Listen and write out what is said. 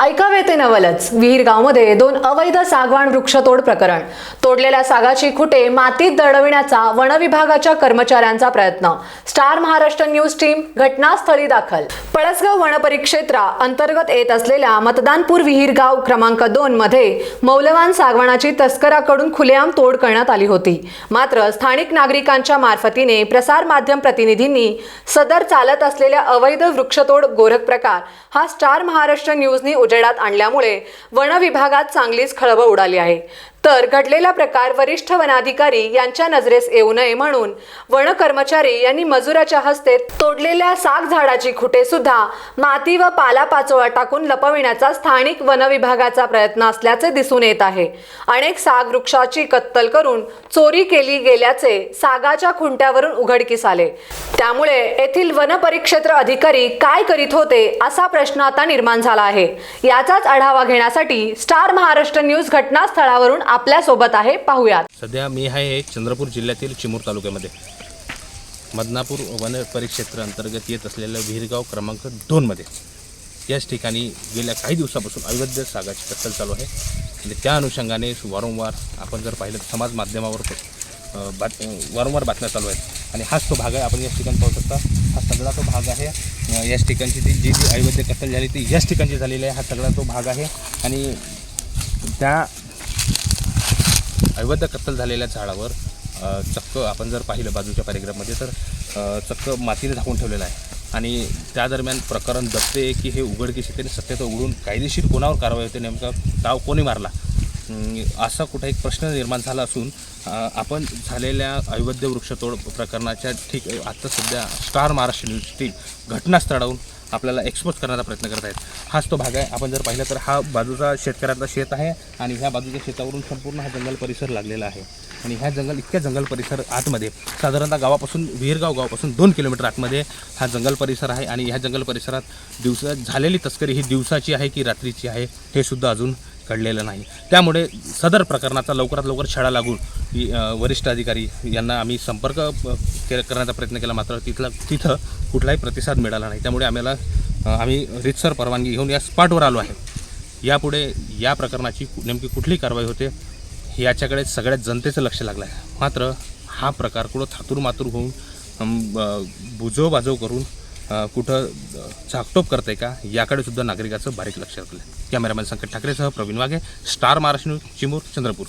ऐकावे ते नवलच. विहीरगावमध्ये दोन अवैध सागवान वृक्षतोड प्रकरण. तोडलेल्या सागाची खुटे मातीत दडविण्याचा वनविभागाच्या कर्मचाऱ्यांचा प्रयत्न. स्टार महाराष्ट्र न्यूज टीम घटनास्थळी दाखल. पळसगाव वनपरिक्षेत्रा अंतर्गत येत असलेल्या मतदानपूर विहीर गाव क्रमांक दोन मध्ये मौलवान सागवानाची तस्कराकडून खुलेआम तोड करण्यात आली होती. मात्र स्थानिक नागरिकांच्या मार्फतीने प्रसार माध्यम प्रतिनिधींनी सदर चालत असलेल्या अवैध वृक्षतोड गोरख प्रकार हा स्टार महाराष्ट्र न्यूजनी उजेडात आणल्यामुळे वन विभागात चांगलीच खळबळ उडाली आहे. तर घडलेला प्रकार वरिष्ठ वनाधिकारी यांच्या नजरेस येऊ नये म्हणून वन कर्मचारी यांनी मजुराच्या हस्ते तोडलेल्या साग झाडाची खुटे सुद्धा माती व पालापाचोळा टाकून लपविण्याचा स्थानिक वन विभागाचा प्रयत्न असल्याचे दिसून येत आहे. अनेक साग वृक्षाची कत्तल करून चोरी केली गेल्याचे सागाच्या खुंट्यावरून उघडकीस आले. त्यामुळे येथील वनपरिक्षेत्र अधिकारी काय करीत होते असा प्रश्न आता निर्माण झाला आहे. याचाच आढावा घेण्यासाठी स्टार महाराष्ट्र न्यूज घटनास्थळावरून आपल्यासोबत आहे. पाहूयात. सध्या मी आहे चंद्रपूर जिल्ह्यातील चिमूर तालुक्यामध्ये. मदनापूर वन परिक्षेत्र अंतर्गत येत असलेल्या विहिरगाव क्रमांक दोनमध्ये याच ठिकाणी गेल्या काही दिवसापासून अवैध सागाची कत्तल चालू आहे. आणि त्या अनुषंगाने वारंवार आपण जर पाहिलं तर समाज माध्यमावर बात वारंवार बातम्या चालू आहेत. आणि हाच तो भाग आहे. आपण याच ठिकाणी पाहू शकता हा सगळा तो भाग आहे. याच ठिकाणची ती जी जी अवैध कत्तल झाली ती याच ठिकाणची झालेली आहे. हा सगळा तो भाग आहे. आणि त्या अवैध कत्तल झालेल्या झाडावर चक्क आपण जर पाहिलं बाजूच्या पॅरेग्राफमध्ये तर चक्क मातीने झाकून ठेवलेलं आहे. आणि त्या दरम्यान प्रकरण दबते की हे उघडकीस येते आणि सत्यता उघडून कायदेशीर कोणावर कारवाई होते नेमका ताव कोणी मारला? असा कुठे एक प्रश्न निर्माण झाला असून आपण झालेल्या अवैध वृक्षतोड प्रकरणाच्या ठीक आत्ता सध्या स्टार महाराष्ट्र न्यूज टीम आपल्याला एक्सपोज करण्याचा प्रयत्न करत आहेत. हाच तो भाग आहे. आपण जर पाहिलं तर हा बाजूचा शेतकऱ्यांचा शेत आहे आणि ह्या बाजूच्या शेतावरून संपूर्ण हा जंगल परिसर लागलेला आहे. आणि ह्या जंगल इतक्या जंगल परिसर आतमध्ये साधारणतः गावापासून विहीरगाव गावापासून दोन किलोमीटर आतमध्ये हा जंगल परिसर आहे. आणि ह्या जंगल परिसरात दिवसा झालेली तस्करी ही दिवसाची आहे की रात्रीची आहे हे सुद्धा अजून कळलेलं नाही. त्यामुळे सदर प्रकरणाचा लवकरात लवकर छडा लागून वरिष्ठ अधिकारी यांना आम्ही संपर्क के- करण्याचा प्रयत्न केला मात्र तिथला तिथं कुठलाही प्रतिसाद मिळाला नाही. त्यामुळे आम्हाला आम्ही रितसर परवानगी घेऊन या स्पॉटवर आलो आहे. यापुढे या प्रकरणाची कु- नेमकी कुठली कारवाई होते याच्याकडे सगळ्या जनतेचं लक्ष लागलं आहे. मात्र हा प्रकार कुठं थातूरमातूर होऊन ब- बुजव बाजव करून कुठं झाकटोप करते का? याकडे सुद्धा नागरिकाचं बारीक लक्ष लागलं कॅमेरामॅन संकट ठाकरेसह प्रवीण वाघे स्टार महाराष्ट्र न्यूज चिमूर चंद्रपूर.